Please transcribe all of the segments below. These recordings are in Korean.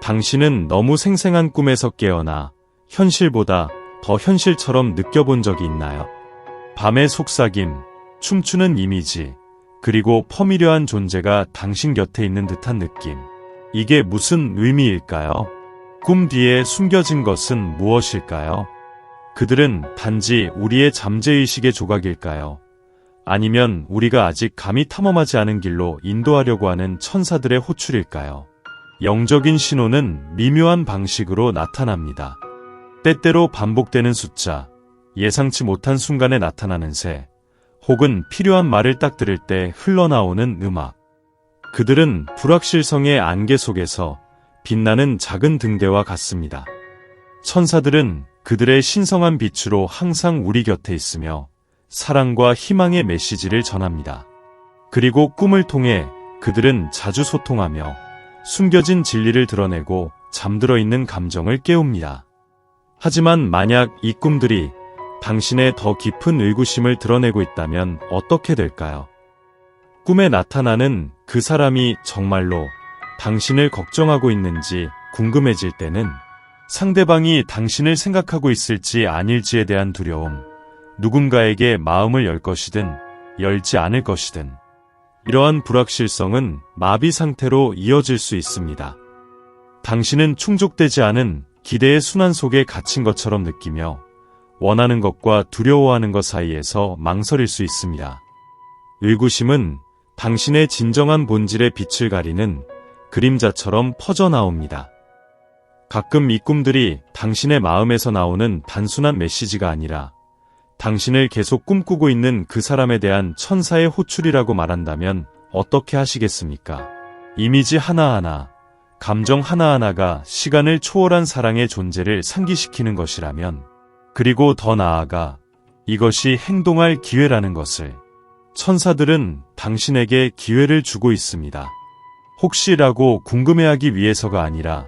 당신은 너무 생생한 꿈에서 깨어나 현실보다 더 현실처럼 느껴본 적이 있나요? 밤의 속삭임, 춤추는 이미지, 그리고 퍼미려한 존재가 당신 곁에 있는 듯한 느낌. 이게 무슨 의미일까요? 꿈 뒤에 숨겨진 것은 무엇일까요? 그들은 단지 우리의 잠재의식의 조각일까요? 아니면 우리가 아직 감히 탐험하지 않은 길로 인도하려고 하는 천사들의 호출일까요? 영적인 신호는 미묘한 방식으로 나타납니다. 때때로 반복되는 숫자, 예상치 못한 순간에 나타나는 새, 혹은 필요한 말을 딱 들을 때 흘러나오는 음악. 그들은 불확실성의 안개 속에서 빛나는 작은 등대와 같습니다. 천사들은 그들의 신성한 빛으로 항상 우리 곁에 있으며 사랑과 희망의 메시지를 전합니다. 그리고 꿈을 통해 그들은 자주 소통하며 숨겨진 진리를 드러내고 잠들어 있는 감정을 깨웁니다. 하지만 만약 이 꿈들이 당신의 더 깊은 의구심을 드러내고 있다면 어떻게 될까요? 꿈에 나타나는 그 사람이 정말로 당신을 걱정하고 있는지 궁금해질 때는 상대방이 당신을 생각하고 있을지 아닐지에 대한 두려움, 누군가에게 마음을 열 것이든 열지 않을 것이든 이러한 불확실성은 마비 상태로 이어질 수 있습니다. 당신은 충족되지 않은 기대의 순환 속에 갇힌 것처럼 느끼며 원하는 것과 두려워하는 것 사이에서 망설일 수 있습니다. 의구심은 당신의 진정한 본질의 빛을 가리는 그림자처럼 퍼져나옵니다. 가끔 이 꿈들이 당신의 마음에서 나오는 단순한 메시지가 아니라 당신을 계속 꿈꾸고 있는 그 사람에 대한 천사의 호출이라고 말한다면 어떻게 하시겠습니까? 이미지 하나하나, 감정 하나하나가 시간을 초월한 사랑의 존재를 상기시키는 것이라면, 그리고 더 나아가 이것이 행동할 기회라는 것을 천사들은 당신에게 기회를 주고 있습니다. 혹시라고 궁금해하기 위해서가 아니라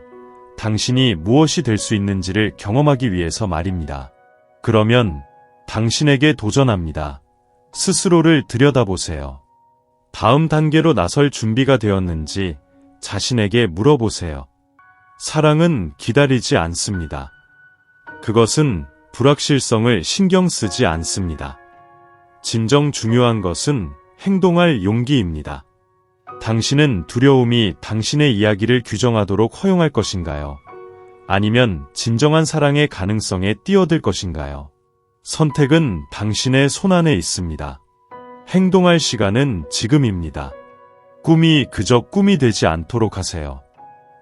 당신이 무엇이 될 수 있는지를 경험하기 위해서 말입니다. 그러면 당신에게 도전합니다. 스스로를 들여다보세요. 다음 단계로 나설 준비가 되었는지 자신에게 물어보세요. 사랑은 기다리지 않습니다. 그것은 불확실성을 신경 쓰지 않습니다. 진정 중요한 것은 행동할 용기입니다. 당신은 두려움이 당신의 이야기를 규정하도록 허용할 것인가요? 아니면 진정한 사랑의 가능성에 뛰어들 것인가요? 선택은 당신의 손안에 있습니다. 행동할 시간은 지금입니다. 꿈이 그저 꿈이 되지 않도록 하세요.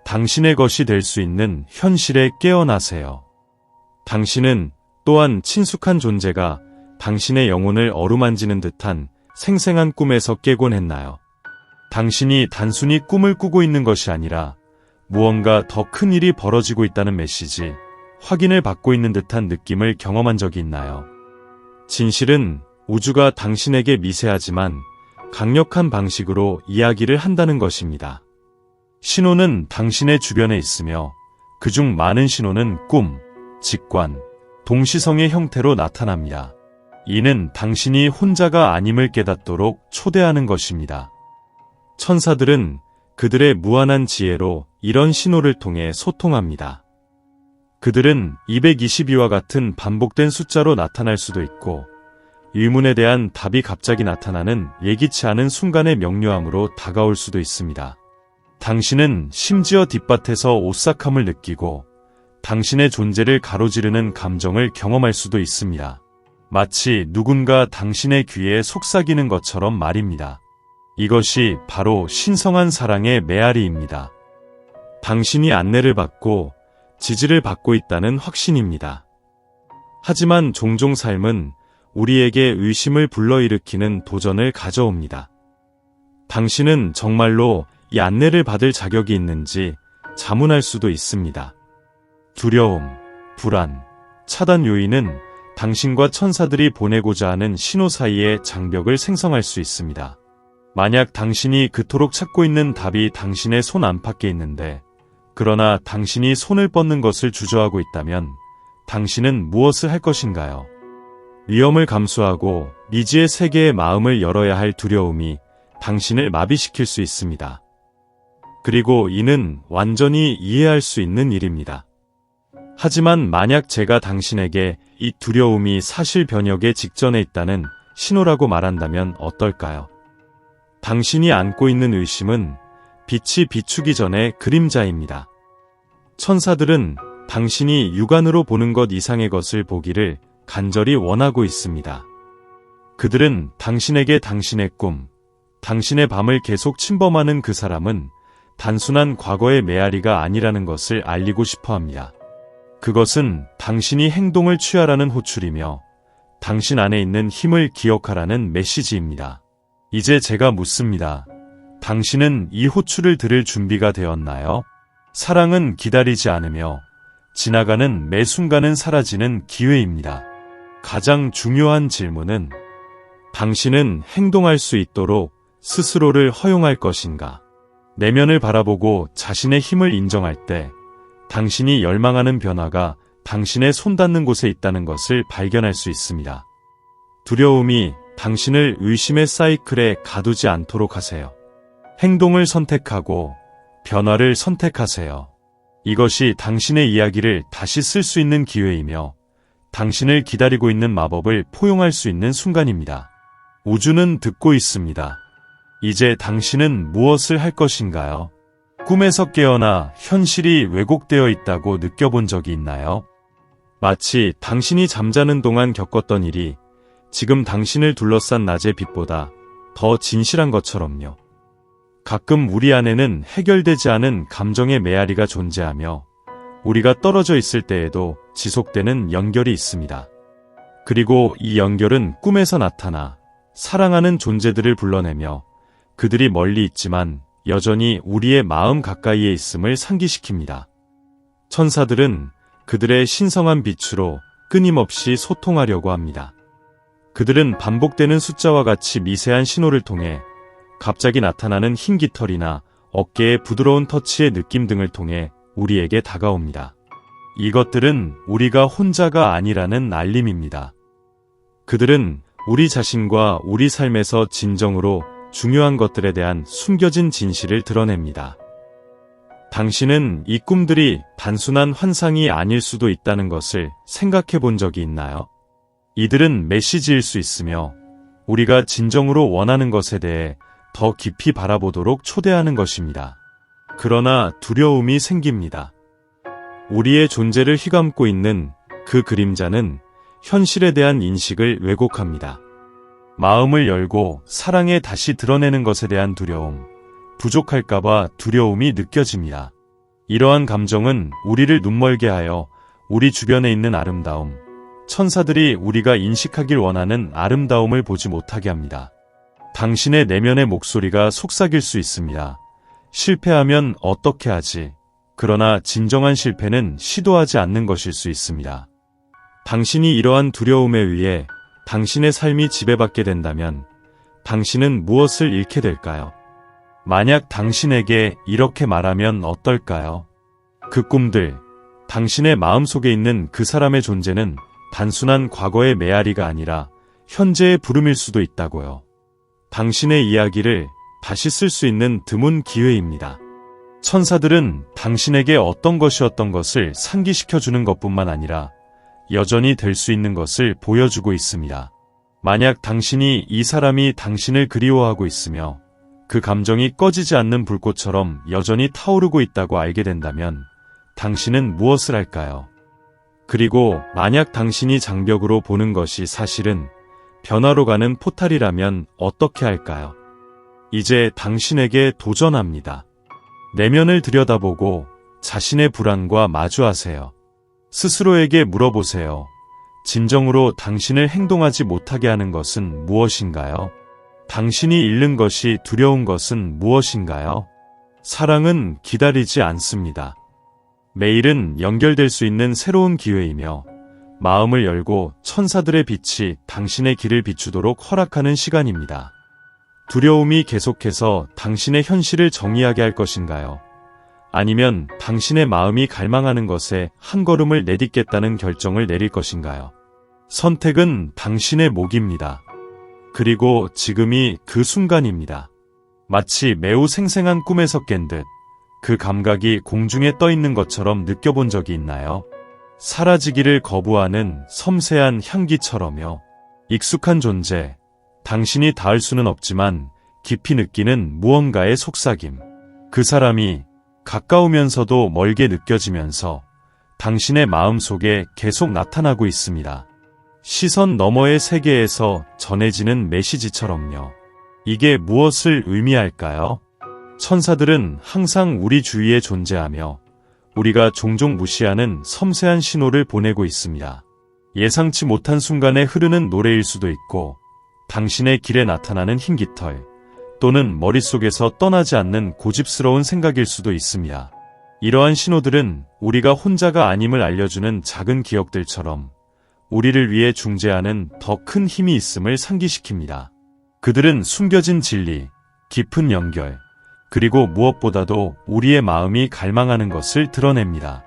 당신의 것이 될 수 있는 현실에 깨어나세요. 당신은 또한 친숙한 존재가 당신의 영혼을 어루만지는 듯한 생생한 꿈에서 깨곤 했나요? 당신이 단순히 꿈을 꾸고 있는 것이 아니라 무언가 더 큰 일이 벌어지고 있다는 메시지, 확인을 받고 있는 듯한 느낌을 경험한 적이 있나요? 진실은 우주가 당신에게 미세하지만 강력한 방식으로 이야기를 한다는 것입니다. 신호는 당신의 주변에 있으며 그중 많은 신호는 꿈, 직관, 동시성의 형태로 나타납니다. 이는 당신이 혼자가 아님을 깨닫도록 초대하는 것입니다. 천사들은 그들의 무한한 지혜로 이런 신호를 통해 소통합니다. 그들은 222와 같은 반복된 숫자로 나타날 수도 있고 의문에 대한 답이 갑자기 나타나는 예기치 않은 순간의 명료함으로 다가올 수도 있습니다. 당신은 심지어 뒷밭에서 오싹함을 느끼고 당신의 존재를 가로지르는 감정을 경험할 수도 있습니다. 마치 누군가 당신의 귀에 속삭이는 것처럼 말입니다. 이것이 바로 신성한 사랑의 메아리입니다. 당신이 안내를 받고 지지를 받고 있다는 확신입니다. 하지만 종종 삶은 우리에게 의심을 불러일으키는 도전을 가져옵니다. 당신은 정말로 이 안내를 받을 자격이 있는지 자문할 수도 있습니다. 두려움, 불안, 차단 요인은 당신과 천사들이 보내고자 하는 신호 사이의 장벽을 생성할 수 있습니다. 만약 당신이 그토록 찾고 있는 답이 당신의 손 안팎에 있는데, 그러나 당신이 손을 뻗는 것을 주저하고 있다면, 당신은 무엇을 할 것인가요? 위험을 감수하고 미지의 세계의 마음을 열어야 할 두려움이 당신을 마비시킬 수 있습니다. 그리고 이는 완전히 이해할 수 있는 일입니다. 하지만 만약 제가 당신에게 이 두려움이 사실 변혁의 직전에 있다는 신호라고 말한다면 어떨까요? 당신이 안고 있는 의심은 빛이 비추기 전에 그림자입니다. 천사들은 당신이 육안으로 보는 것 이상의 것을 보기를 간절히 원하고 있습니다. 그들은 당신에게 당신의 꿈, 당신의 밤을 계속 침범하는 그 사람은 단순한 과거의 메아리가 아니라는 것을 알리고 싶어 합니다. 그것은 당신이 행동을 취하라는 호출이며 당신 안에 있는 힘을 기억하라는 메시지입니다. 이제 제가 묻습니다. 당신은 이 호출을 들을 준비가 되었나요? 사랑은 기다리지 않으며 지나가는 매 순간은 사라지는 기회입니다. 가장 중요한 질문은 당신은 행동할 수 있도록 스스로를 허용할 것인가? 내면을 바라보고 자신의 힘을 인정할 때 당신이 열망하는 변화가 당신의 손 닿는 곳에 있다는 것을 발견할 수 있습니다. 두려움이 당신을 의심의 사이클에 가두지 않도록 하세요. 행동을 선택하고 변화를 선택하세요. 이것이 당신의 이야기를 다시 쓸 수 있는 기회이며 당신을 기다리고 있는 마법을 포용할 수 있는 순간입니다. 우주는 듣고 있습니다. 이제 당신은 무엇을 할 것인가요? 꿈에서 깨어나 현실이 왜곡되어 있다고 느껴본 적이 있나요? 마치 당신이 잠자는 동안 겪었던 일이 지금 당신을 둘러싼 낮의 빛보다 더 진실한 것처럼요. 가끔 우리 안에는 해결되지 않은 감정의 메아리가 존재하며 우리가 떨어져 있을 때에도 지속되는 연결이 있습니다. 그리고 이 연결은 꿈에서 나타나 사랑하는 존재들을 불러내며 그들이 멀리 있지만 여전히 우리의 마음 가까이에 있음을 상기시킵니다. 천사들은 그들의 신성한 빛으로 끊임없이 소통하려고 합니다. 그들은 반복되는 숫자와 같이 미세한 신호를 통해 갑자기 나타나는 흰 깃털이나 어깨의 부드러운 터치의 느낌 등을 통해 우리에게 다가옵니다. 이것들은 우리가 혼자가 아니라는 알림입니다. 그들은 우리 자신과 우리 삶에서 진정으로 중요한 것들에 대한 숨겨진 진실을 드러냅니다. 당신은 이 꿈들이 단순한 환상이 아닐 수도 있다는 것을 생각해 본 적이 있나요? 이들은 메시지일 수 있으며 우리가 진정으로 원하는 것에 대해 더 깊이 바라보도록 초대하는 것입니다. 그러나 두려움이 생깁니다. 우리의 존재를 휘감고 있는 그 그림자는 현실에 대한 인식을 왜곡합니다. 마음을 열고 사랑에 다시 드러내는 것에 대한 두려움, 부족할까봐 두려움이 느껴집니다. 이러한 감정은 우리를 눈멀게 하여 우리 주변에 있는 아름다움, 천사들이 우리가 인식하길 원하는 아름다움을 보지 못하게 합니다. 당신의 내면의 목소리가 속삭일 수 있습니다. 실패하면 어떻게 하지? 그러나 진정한 실패는 시도하지 않는 것일 수 있습니다. 당신이 이러한 두려움에 의해 당신의 삶이 지배받게 된다면 당신은 무엇을 잃게 될까요? 만약 당신에게 이렇게 말하면 어떨까요? 그 꿈들, 당신의 마음속에 있는 그 사람의 존재는 단순한 과거의 메아리가 아니라 현재의 부름일 수도 있다고요. 당신의 이야기를 다시 쓸 수 있는 드문 기회입니다. 천사들은 당신에게 어떤 것이었던 것을 상기시켜 주는 것뿐만 아니라 여전히 될 수 있는 것을 보여주고 있습니다. 만약 당신이 이 사람이 당신을 그리워하고 있으며 그 감정이 꺼지지 않는 불꽃처럼 여전히 타오르고 있다고 알게 된다면 당신은 무엇을 할까요? 그리고 만약 당신이 장벽으로 보는 것이 사실은 변화로 가는 포탈이라면 어떻게 할까요? 이제 당신에게 도전합니다. 내면을 들여다보고 자신의 불안과 마주하세요. 스스로에게 물어보세요. 진정으로 당신을 행동하지 못하게 하는 것은 무엇인가요? 당신이 잃는 것이 두려운 것은 무엇인가요? 사랑은 기다리지 않습니다. 매일은 연결될 수 있는 새로운 기회이며 마음을 열고 천사들의 빛이 당신의 길을 비추도록 허락하는 시간입니다. 두려움이 계속해서 당신의 현실을 정의하게 할 것인가요? 아니면 당신의 마음이 갈망하는 것에 한 걸음을 내딛겠다는 결정을 내릴 것인가요? 선택은 당신의 목입니다. 그리고 지금이 그 순간입니다. 마치 매우 생생한 꿈에서 깬 듯 그 감각이 공중에 떠 있는 것처럼 느껴본 적이 있나요? 사라지기를 거부하는 섬세한 향기처럼요. 익숙한 존재, 당신이 닿을 수는 없지만 깊이 느끼는 무언가의 속삭임. 그 사람이 가까우면서도 멀게 느껴지면서 당신의 마음 속에 계속 나타나고 있습니다. 시선 너머의 세계에서 전해지는 메시지처럼요. 이게 무엇을 의미할까요? 천사들은 항상 우리 주위에 존재하며 우리가 종종 무시하는 섬세한 신호를 보내고 있습니다. 예상치 못한 순간에 흐르는 노래일 수도 있고 당신의 길에 나타나는 흰 깃털 또는 머릿속에서 떠나지 않는 고집스러운 생각일 수도 있습니다. 이러한 신호들은 우리가 혼자가 아님을 알려주는 작은 기억들처럼 우리를 위해 중재하는 더 큰 힘이 있음을 상기시킵니다. 그들은 숨겨진 진리, 깊은 연결, 그리고 무엇보다도 우리의 마음이 갈망하는 것을 드러냅니다.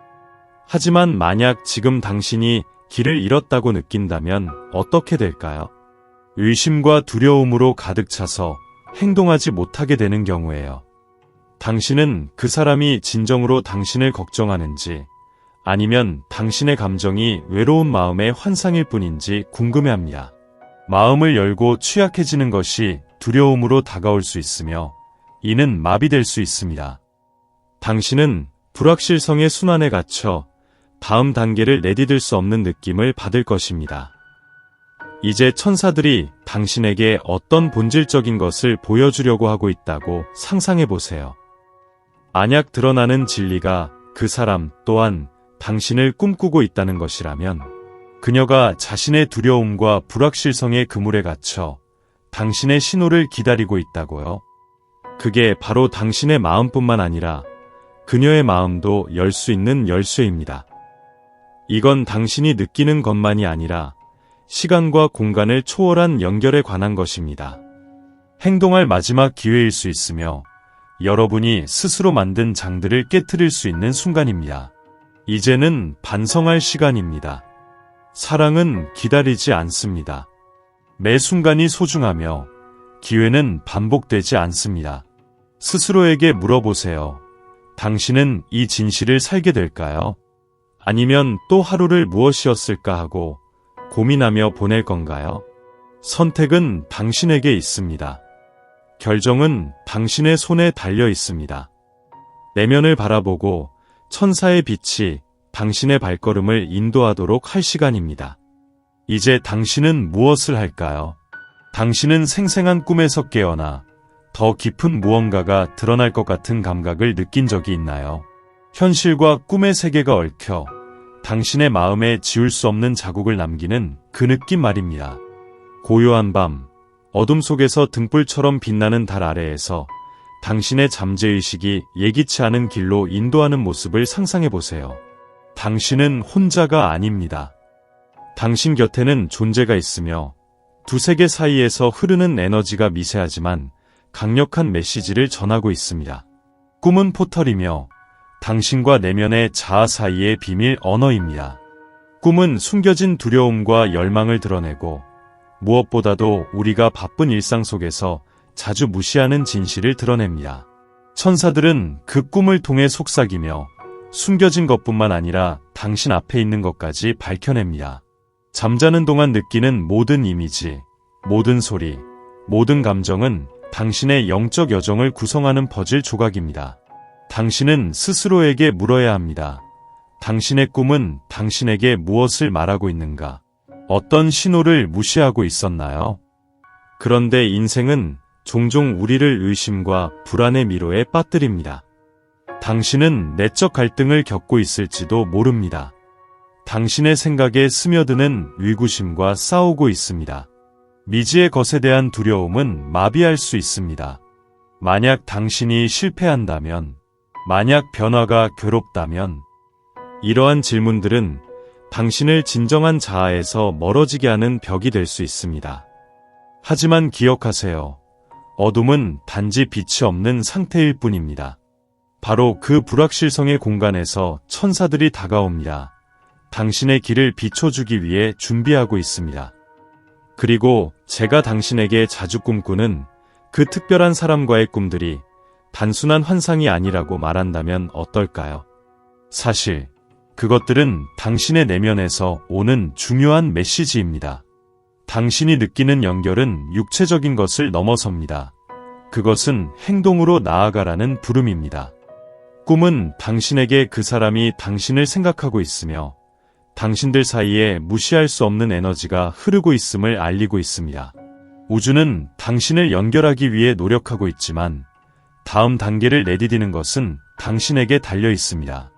하지만 만약 지금 당신이 길을 잃었다고 느낀다면 어떻게 될까요? 의심과 두려움으로 가득 차서 행동하지 못하게 되는 경우에요. 당신은 그 사람이 진정으로 당신을 걱정하는지 아니면 당신의 감정이 외로운 마음의 환상일 뿐인지 궁금해합니다. 마음을 열고 취약해지는 것이 두려움으로 다가올 수 있으며 이는 마비될 수 있습니다. 당신은 불확실성의 순환에 갇혀 다음 단계를 내디딜 수 없는 느낌을 받을 것입니다. 이제 천사들이 당신에게 어떤 본질적인 것을 보여주려고 하고 있다고 상상해 보세요. 만약 드러나는 진리가 그 사람 또한 당신을 꿈꾸고 있다는 것이라면 그녀가 자신의 두려움과 불확실성의 그물에 갇혀 당신의 신호를 기다리고 있다고요. 그게 바로 당신의 마음뿐만 아니라 그녀의 마음도 열 수 있는 열쇠입니다. 이건 당신이 느끼는 것만이 아니라 시간과 공간을 초월한 연결에 관한 것입니다. 행동할 마지막 기회일 수 있으며 여러분이 스스로 만든 장들을 깨뜨릴 수 있는 순간입니다. 이제는 반성할 시간입니다. 사랑은 기다리지 않습니다. 매 순간이 소중하며 기회는 반복되지 않습니다. 스스로에게 물어보세요. 당신은 이 진실을 살게 될까요? 아니면 또 하루를 무엇이었을까 하고 고민하며 보낼 건가요? 선택은 당신에게 있습니다. 결정은 당신의 손에 달려 있습니다. 내면을 바라보고 천사의 빛이 당신의 발걸음을 인도하도록 할 시간입니다. 이제 당신은 무엇을 할까요? 당신은 생생한 꿈에서 깨어나 더 깊은 무언가가 드러날 것 같은 감각을 느낀 적이 있나요? 현실과 꿈의 세계가 얽혀 당신의 마음에 지울 수 없는 자국을 남기는 그 느낌 말입니다. 고요한 밤, 어둠 속에서 등불처럼 빛나는 달 아래에서 당신의 잠재의식이 예기치 않은 길로 인도하는 모습을 상상해 보세요. 당신은 혼자가 아닙니다. 당신 곁에는 존재가 있으며 두세 개 사이에서 흐르는 에너지가 미세하지만 강력한 메시지를 전하고 있습니다. 꿈은 포털이며 당신과 내면의 자아 사이의 비밀 언어입니다. 꿈은 숨겨진 두려움과 열망을 드러내고 무엇보다도 우리가 바쁜 일상 속에서 자주 무시하는 진실을 드러냅니다. 천사들은 그 꿈을 통해 속삭이며 숨겨진 것뿐만 아니라 당신 앞에 있는 것까지 밝혀냅니다. 잠자는 동안 느끼는 모든 이미지, 모든 소리, 모든 감정은 당신의 영적 여정을 구성하는 퍼즐 조각입니다. 당신은 스스로에게 물어야 합니다. 당신의 꿈은 당신에게 무엇을 말하고 있는가? 어떤 신호를 무시하고 있었나요? 그런데 인생은 종종 우리를 의심과 불안의 미로에 빠뜨립니다. 당신은 내적 갈등을 겪고 있을지도 모릅니다. 당신의 생각에 스며드는 위구심과 싸우고 있습니다. 미지의 것에 대한 두려움은 마비할 수 있습니다. 만약 당신이 실패한다면, 만약 변화가 괴롭다면, 이러한 질문들은 당신을 진정한 자아에서 멀어지게 하는 벽이 될 수 있습니다. 하지만 기억하세요. 어둠은 단지 빛이 없는 상태일 뿐입니다. 바로 그 불확실성의 공간에서 천사들이 다가옵니다. 당신의 길을 비춰주기 위해 준비하고 있습니다. 그리고 제가 당신에게 자주 꿈꾸는 그 특별한 사람과의 꿈들이 단순한 환상이 아니라고 말한다면 어떨까요? 사실, 그것들은 당신의 내면에서 오는 중요한 메시지입니다. 당신이 느끼는 연결은 육체적인 것을 넘어섭니다. 그것은 행동으로 나아가라는 부름입니다. 꿈은 당신에게 그 사람이 당신을 생각하고 있으며 당신들 사이에 무시할 수 없는 에너지가 흐르고 있음을 알리고 있습니다. 우주는 당신을 연결하기 위해 노력하고 있지만 다음 단계를 내디디는 것은 당신에게 달려 있습니다.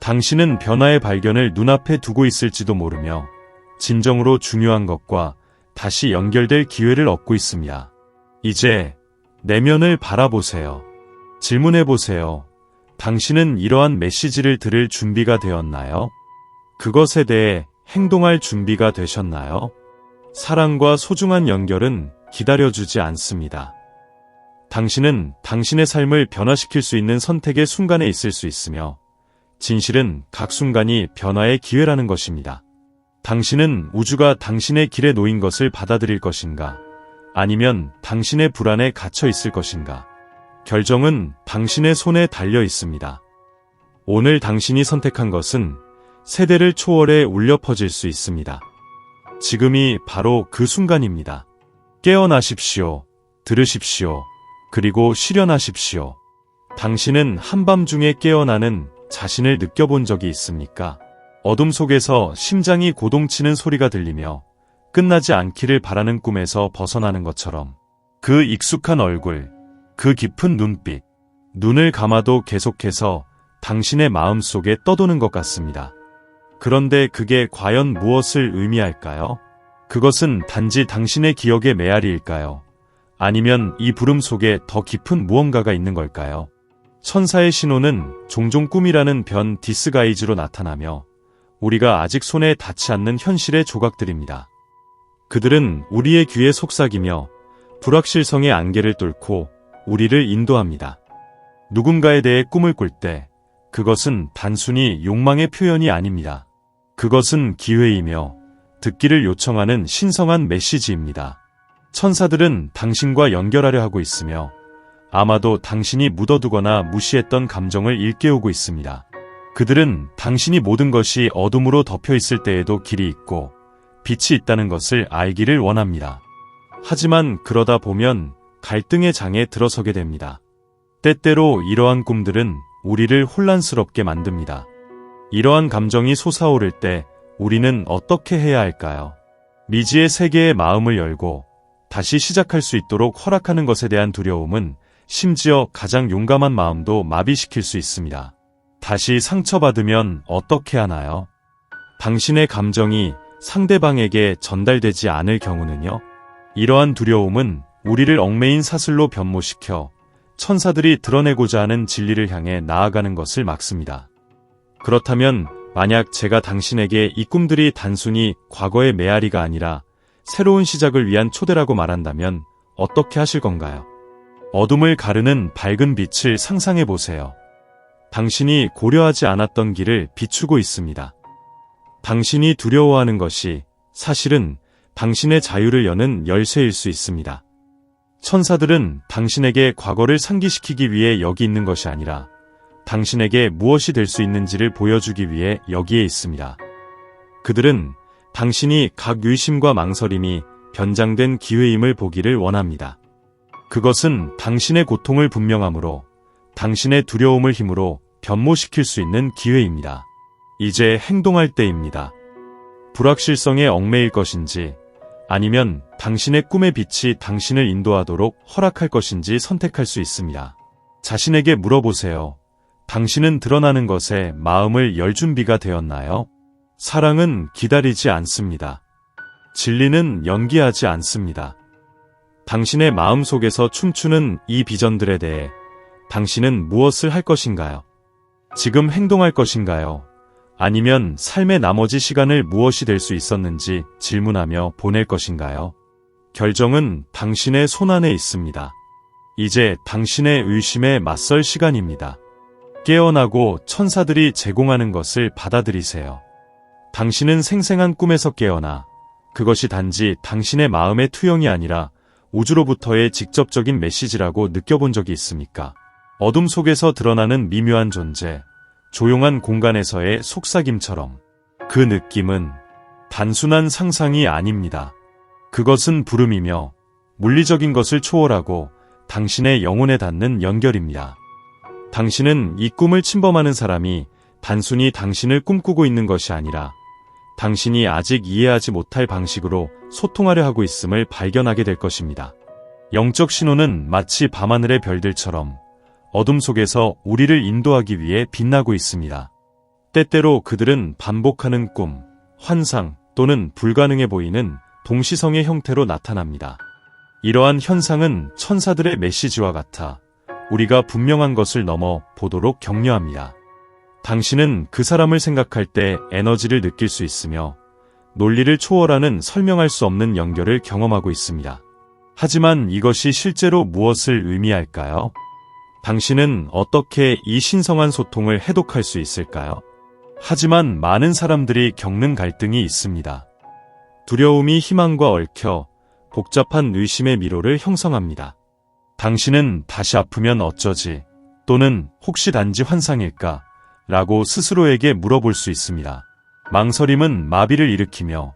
당신은 변화의 발견을 눈앞에 두고 있을지도 모르며 진정으로 중요한 것과 다시 연결될 기회를 얻고 있습니다. 이제 내면을 바라보세요. 질문해 보세요. 당신은 이러한 메시지를 들을 준비가 되었나요? 그것에 대해 행동할 준비가 되셨나요? 사랑과 소중한 연결은 기다려주지 않습니다. 당신은 당신의 삶을 변화시킬 수 있는 선택의 순간에 있을 수 있으며 진실은 각 순간이 변화의 기회라는 것입니다. 당신은 우주가 당신의 길에 놓인 것을 받아들일 것인가? 아니면 당신의 불안에 갇혀 있을 것인가? 결정은 당신의 손에 달려 있습니다. 오늘 당신이 선택한 것은 세대를 초월해 울려 퍼질 수 있습니다. 지금이 바로 그 순간입니다. 깨어나십시오. 들으십시오. 그리고 실현하십시오. 당신은 한밤중에 깨어나는 자신을 느껴본 적이 있습니까? 어둠 속에서 심장이 고동치는 소리가 들리며 끝나지 않기를 바라는 꿈에서 벗어나는 것처럼 그 익숙한 얼굴, 그 깊은 눈빛, 눈을 감아도 계속해서 당신의 마음 속에 떠도는 것 같습니다. 그런데 그게 과연 무엇을 의미할까요? 그것은 단지 당신의 기억의 메아리일까요? 아니면 이 부름 속에 더 깊은 무언가가 있는 걸까요? 천사의 신호는 종종 꿈이라는 변 디스가이즈로 나타나며 우리가 아직 손에 닿지 않는 현실의 조각들입니다. 그들은 우리의 귀에 속삭이며 불확실성의 안개를 뚫고 우리를 인도합니다. 누군가에 대해 꿈을 꿀 때 그것은 단순히 욕망의 표현이 아닙니다. 그것은 기회이며 듣기를 요청하는 신성한 메시지입니다. 천사들은 당신과 연결하려 하고 있으며 아마도 당신이 묻어두거나 무시했던 감정을 일깨우고 있습니다. 그들은 당신이 모든 것이 어둠으로 덮여 있을 때에도 길이 있고 빛이 있다는 것을 알기를 원합니다. 하지만 그러다 보면 갈등의 장에 들어서게 됩니다. 때때로 이러한 꿈들은 우리를 혼란스럽게 만듭니다. 이러한 감정이 솟아오를 때 우리는 어떻게 해야 할까요? 미지의 세계의 마음을 열고 다시 시작할 수 있도록 허락하는 것에 대한 두려움은 심지어 가장 용감한 마음도 마비시킬 수 있습니다. 다시 상처받으면 어떻게 하나요? 당신의 감정이 상대방에게 전달되지 않을 경우는요? 이러한 두려움은 우리를 얽매인 사슬로 변모시켜 천사들이 드러내고자 하는 진리를 향해 나아가는 것을 막습니다. 그렇다면 만약 제가 당신에게 이 꿈들이 단순히 과거의 메아리가 아니라 새로운 시작을 위한 초대라고 말한다면 어떻게 하실 건가요? 어둠을 가르는 밝은 빛을 상상해 보세요. 당신이 고려하지 않았던 길을 비추고 있습니다. 당신이 두려워하는 것이 사실은 당신의 자유를 여는 열쇠일 수 있습니다. 천사들은 당신에게 과거를 상기시키기 위해 여기 있는 것이 아니라 당신에게 무엇이 될 수 있는지를 보여주기 위해 여기에 있습니다. 그들은 당신이 각 유심과 망설임이 변장된 기회임을 보기를 원합니다. 그것은 당신의 고통을 분명함으로 당신의 두려움을 힘으로 변모시킬 수 있는 기회입니다. 이제 행동할 때입니다. 불확실성에 얽매일 것인지 아니면 당신의 꿈의 빛이 당신을 인도하도록 허락할 것인지 선택할 수 있습니다. 자신에게 물어보세요. 당신은 드러나는 것에 마음을 열 준비가 되었나요? 사랑은 기다리지 않습니다. 진리는 연기하지 않습니다. 당신의 마음 속에서 춤추는 이 비전들에 대해 당신은 무엇을 할 것인가요? 지금 행동할 것인가요? 아니면 삶의 나머지 시간을 무엇이 될 수 있었는지 질문하며 보낼 것인가요? 결정은 당신의 손안에 있습니다. 이제 당신의 의심에 맞설 시간입니다. 깨어나고 천사들이 제공하는 것을 받아들이세요. 당신은 생생한 꿈에서 깨어나 그것이 단지 당신의 마음의 투영이 아니라 우주로부터의 직접적인 메시지라고 느껴본 적이 있습니까? 어둠 속에서 드러나는 미묘한 존재, 조용한 공간에서의 속삭임처럼 그 느낌은 단순한 상상이 아닙니다. 그것은 부름이며 물리적인 것을 초월하고 당신의 영혼에 닿는 연결입니다. 당신은 이 꿈을 침범하는 사람이 단순히 당신을 꿈꾸고 있는 것이 아니라 당신이 아직 이해하지 못할 방식으로 소통하려 하고 있음을 발견하게 될 것입니다. 영적 신호는 마치 밤하늘의 별들처럼 어둠 속에서 우리를 인도하기 위해 빛나고 있습니다. 때때로 그들은 반복하는 꿈, 환상 또는 불가능해 보이는 동시성의 형태로 나타납니다. 이러한 현상은 천사들의 메시지와 같아 우리가 분명한 것을 넘어 보도록 격려합니다. 당신은 그 사람을 생각할 때 에너지를 느낄 수 있으며 논리를 초월하는 설명할 수 없는 연결을 경험하고 있습니다. 하지만 이것이 실제로 무엇을 의미할까요? 당신은 어떻게 이 신성한 소통을 해독할 수 있을까요? 하지만 많은 사람들이 겪는 갈등이 있습니다. 두려움이 희망과 얽혀 복잡한 의심의 미로를 형성합니다. 당신은 다시 아프면 어쩌지 또는 혹시 단지 환상일까 라고 스스로에게 물어볼 수 있습니다. 망설임은 마비를 일으키며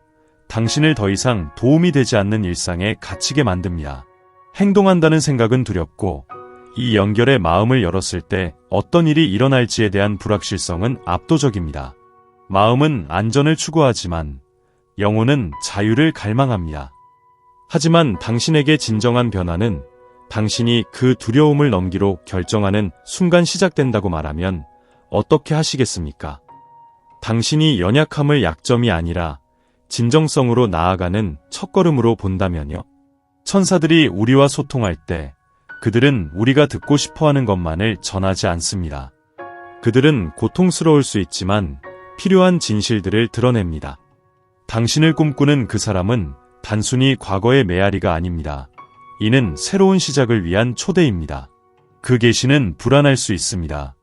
당신을 더 이상 도움이 되지 않는 일상에 갇히게 만듭니다. 행동한다는 생각은 두렵고 이 연결에 마음을 열었을 때 어떤 일이 일어날지에 대한 불확실성은 압도적입니다. 마음은 안전을 추구하지만 영혼은 자유를 갈망합니다. 하지만 당신에게 진정한 변화는 당신이 그 두려움을 넘기로 결정하는 순간 시작된다고 말하면 어떻게 하시겠습니까? 당신이 연약함을 약점이 아니라 진정성으로 나아가는 첫걸음으로 본다면요. 천사들이 우리와 소통할 때 그들은 우리가 듣고 싶어 하는 것만을 전하지 않습니다. 그들은 고통스러울 수 있지만 필요한 진실들을 드러냅니다. 당신을 꿈꾸는 그 사람은 단순히 과거의 메아리가 아닙니다. 이는 새로운 시작을 위한 초대입니다. 그 계시는 불안할 수 있습니다.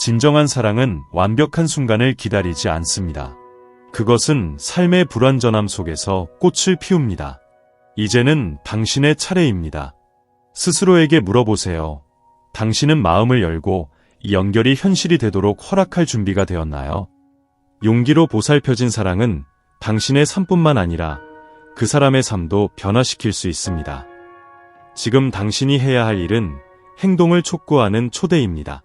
진정한 사랑은 완벽한 순간을 기다리지 않습니다. 그것은 삶의 불완전함 속에서 꽃을 피웁니다. 이제는 당신의 차례입니다. 스스로에게 물어보세요. 당신은 마음을 열고 이 연결이 현실이 되도록 허락할 준비가 되었나요? 용기로 보살펴진 사랑은 당신의 삶뿐만 아니라 그 사람의 삶도 변화시킬 수 있습니다. 지금 당신이 해야 할 일은 행동을 촉구하는 초대입니다.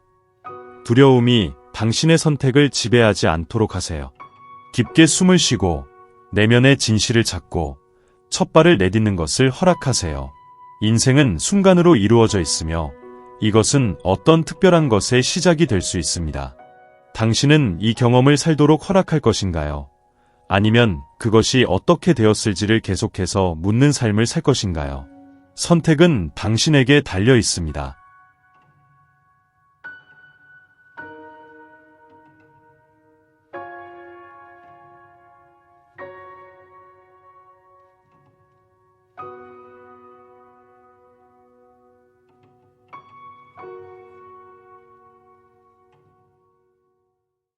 두려움이 당신의 선택을 지배하지 않도록 하세요. 깊게 숨을 쉬고 내면의 진실을 찾고 첫 발을 내딛는 것을 허락하세요. 인생은 순간으로 이루어져 있으며 이것은 어떤 특별한 것의 시작이 될 수 있습니다. 당신은 이 경험을 살도록 허락할 것인가요? 아니면 그것이 어떻게 되었을지를 계속해서 묻는 삶을 살 것인가요? 선택은 당신에게 달려 있습니다.